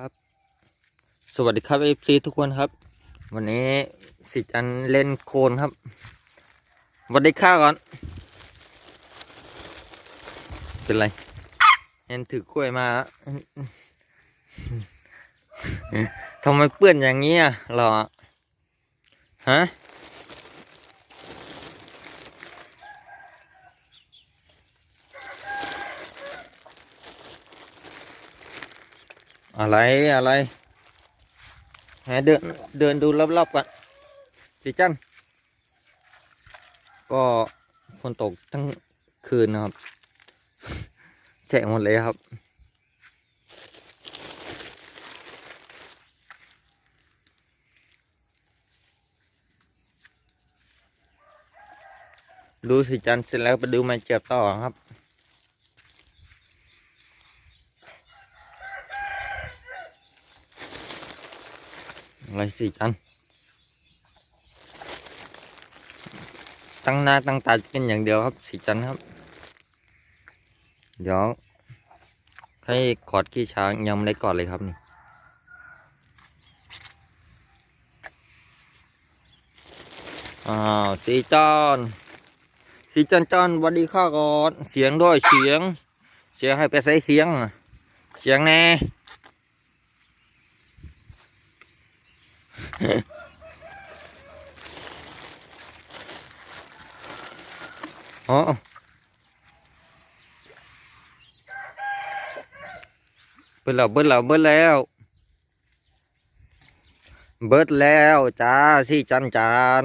ครับสวัสดีครับเอฟซีทุกคนครับ วันนี้สิจันเล่นโคลนครับสวัสดีข้าก่อน เป็นไรเห็นถือกล้วยมาทำไมเปื้อนอย่างนี้อะเรอฮะ อะไรอะไรให้เดินเดินดูรอบๆก่อนสิจันก็ฝนตกทั้งคืนนะครับแฉะหมดเลยครับ ดูสิจันเสร็จแล้วไปดูไม้เจ็บต่อครับ อะไรสิจันตั้งหน้าตั้งตากินอย่างเดียวครับสิจันครับ เดี๋ยวให้กอดขี้ช้างยังไม่ได้กอดเลยครับนี่อ้าวสีจันสีจันจันวันดีข้าก่อนเสียงด้วยเสียง เสียงให้ไปใส่เสียง เสียงแน่ อ๋อเบิดแล้วเบิดแล้วเบิดแล้ว เบิดแล้วจ้าสิจันจาน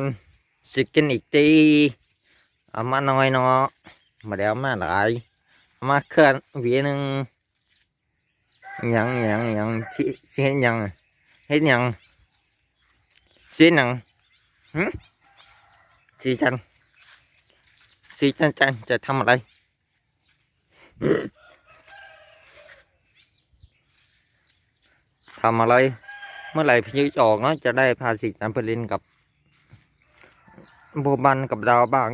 สิกินอีกตีเอามาหน่อยเนาะมาแล้วมาหลายเอามาเคลื่อนวีหนึ่งยังยังยังสิสิเห็นยังเห็นยัง สิเห็นหยังหึสิจันสีจันจันจะทำอะไรทำอะไร เมื่อไหร่พายุจะออกเนาะจะได้พาสีจันไปเล่นกับโบบันกับดาวบ้าง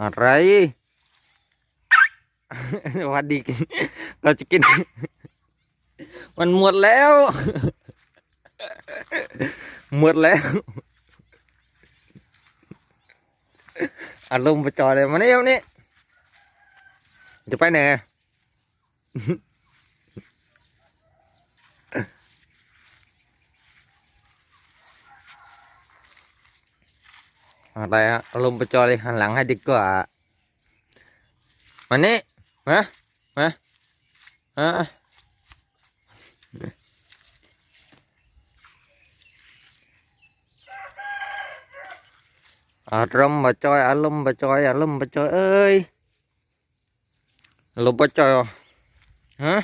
อะไรวันดีกินเราจะกิน มันหมดแล้ว หมดแล้วอารมณ์ประจอยเลยมาเนี่มานี่จะไปไหนอะไรอะอารมณ์ประจอยเลยหันหลังให้ดีกว่ามานี่มามาอะ อารมณ์ประจอยอารมณ์ประจอยอารมณ์ประจอยเอ้ยอารมณ์ประจอยเหรอฮะ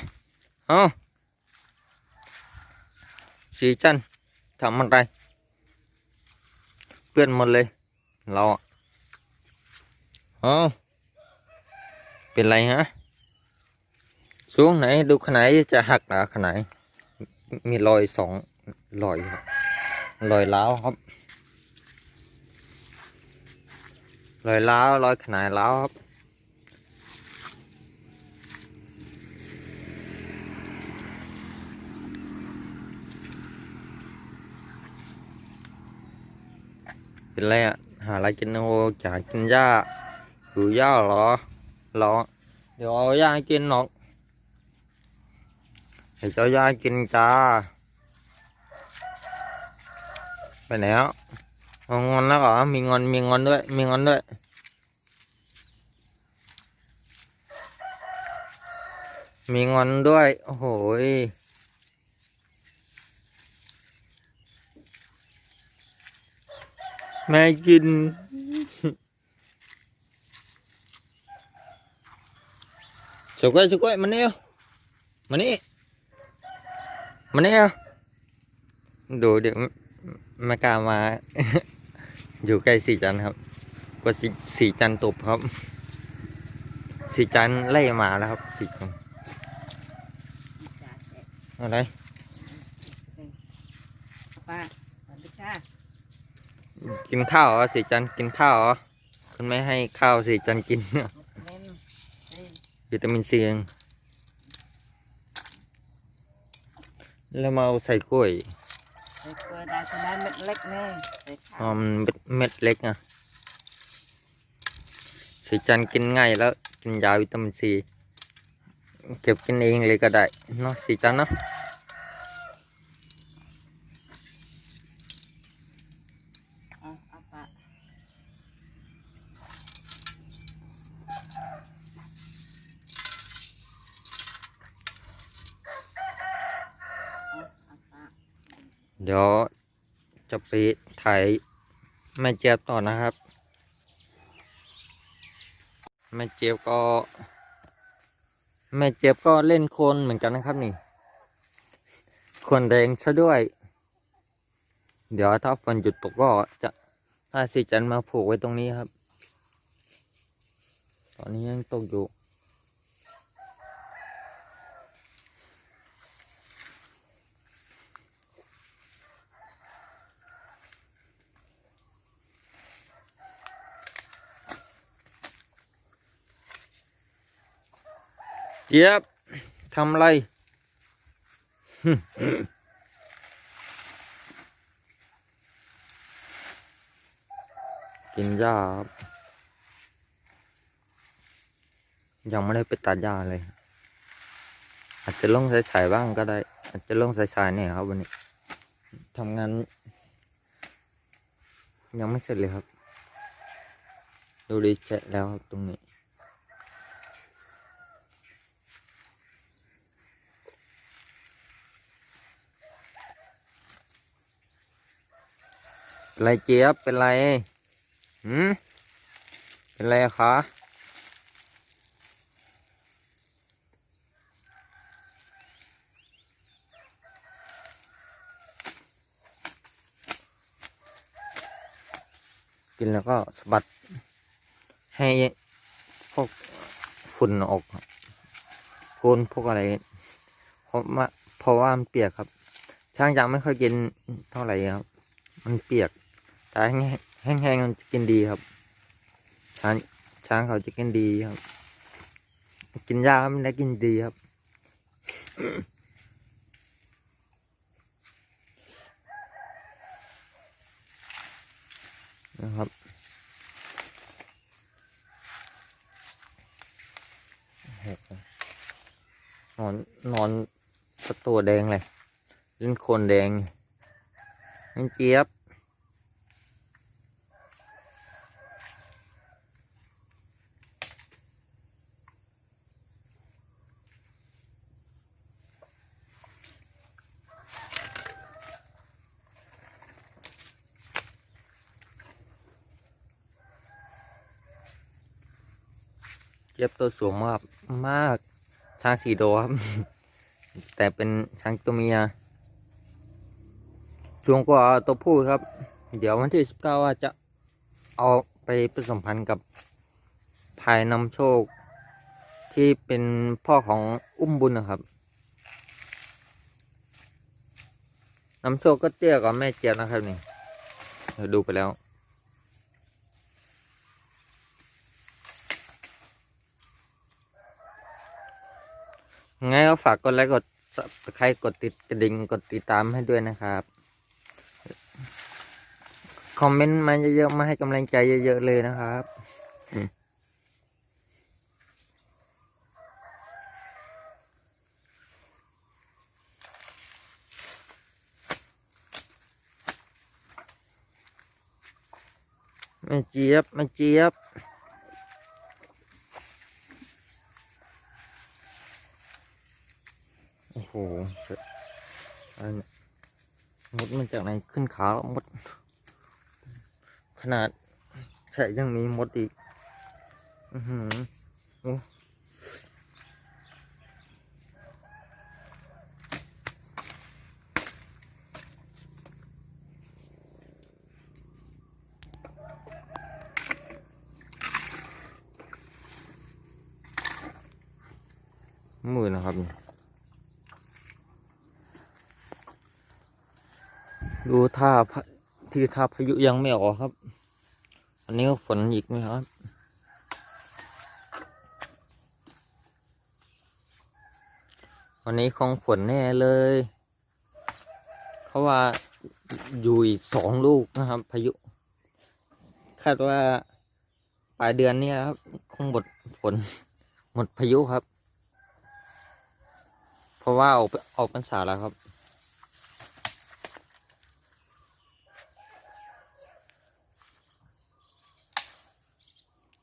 เอาสีจันทำอะไรเปื้อนหมดเลยเราอะเอ้าเป็นไรฮะสูงไหนดูขนาดจะหักหนาขนาดมีรอยสองรอยครับรอยล้าวครับ รอยล้าวรอยขนาดล้าวครับเป็นไรอะหาอะไรกินโอจะกินหญ้าหิวหญ้าเหรอเหรอเดี๋ยวเอาหญ้ากินหรอกให้เจ้าหญ้ากินจ้าไปไหนอะ เอางอนแล้วเหรอมีงอนมีงอนด้วย มีงอนด้วยมีงอนด้วย โอ้โหแม่กิน สุกยสุกยมานี่เอามานี่มานี่เอาดูเดี๋ยวไมากล้ามา อยู่ใกล้สีจันทร์ครับกว่าสีสีจันทร์ตบครับ สีจันทร์ไล่มาแล้วครับสีจันทร์อะไรป้าสวัสดีค่ะกินข้าวเหรอสีจันทร์กินข้าวเหรอคุณไม่ให้ข้าวสีจันทร์กินเล่นเล่นวิตามินซีแล้วมาเอาใส่กล้วยใส่ กล้วยได้ก็ได้เม็ดเล็กนี่ใส่ข้าอ๋อวมันเม็ดเม็ดเล็กอะสีจันกินง่ายแล้วกินยาวิตามินซีเก็บกินเองเลยก็ได้เนาะสีจันเนาะ เอาเอาป้าเอาเอาป้า เดี๋ยวจะไปถ่ายแม่เจี๊ยบต่อนะครับแม่เจี๊ยบก็แม่เจี๊ยบก็เล่นโคลนเหมือนกันนะครับนี่โคลนแดงซะด้วย เดี๋ยวถ้าฝนหยุดตกก็จะถ้าสีจันมาผูกไว้ตรงนี้ครับ ตอนนี้ยังตกอยู่ จี๊ยบทำอะไรกินหญ้าครับยังไม่ได้ไปตัดหญ้าเลย อาจจะลงสายๆบ้างก็ได้ อาจจะลงสายๆเนี่ยครับวันนี้ทำงาน ยังไม่เสร็จเลยครับ ดูดีเจ็แล้วครับตรงนี้ ไรเจี๊ยบเป็นไรหืมเป็นไรคะกินแล้วก็สะบัดให้พวกฝุ่นออกโคนพวกอะไรเพราะว่าเพราะว่ามันเปียกครับช้างยังไม่ค่อยกินเท่าไหร่ครับ มันเปียก หางแห้งแห้งๆมันจะกินดีครับ ช้างช้างเขาจะกินดีครับ กินหญ้ามันได้กินดีครับ นะครับนอนนอนสะตัวแดงเลยเล่นคนแดงนั่นเจี๊ยบ เจี๊ยบตัวสูงมากมาก ช้างสีโดครับ แต่เป็นช้างตัวเมียสูงกว่าตัวผู้ครับ เดี๋ยววันที่สิบเก้าว่าจะเอาไปผสมพันธุ์กับภายนำโชค ที่เป็นพ่อของอุ้มบุญนะครับนำโชคก็เตี้ยกว่าแม่เจี๊ยบนะครับนี่เราดูไปแล้ว ไงก็ฝากกดไลค์กด subscribe กดติดกระดิ่งกดติดตามให้ด้วยนะครับ คอมเมนต์มาเยอะๆมาให้กำลังใจเยอะๆเลยนะครับแม่เจี๊ยบแม่เจี๊ยบ โอ้โหอันมดมันจากไหนขึ้นขาแล้วมด ขนาดแฉะยังมีมดอีก อือหือโอ้มือนะครับนี่ ดูท่าพะที่ท่าพายุยังไม่ออกครับ อันนี้ฝนอีกไหมครับ วันนี้คงฝนแน่เลย เพราะว่าอยู่อีกสองลูกนะครับ พายุ คาดว่าปลายเดือนเนี้ครับ คงหมดฝนหมดพายุครับ เพราะว่าออกออกพรรษาแล้วครับ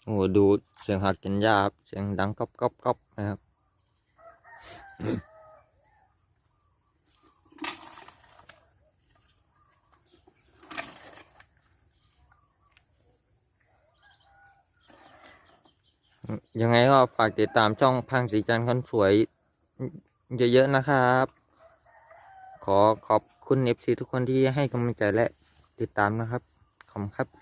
โอ้ดูเสียงหักกินหญ้าครับเสียงดังก๊อบก๊อบก๊อบนะครับยังไงก็ฝากติดตามช่องพังสีจันทร์คนสวย เยอะๆนะครับ ขอขอบคุณเอฟซีทุกคนที่ให้กำลังใจและติดตามนะครับ ขอบคุณครับ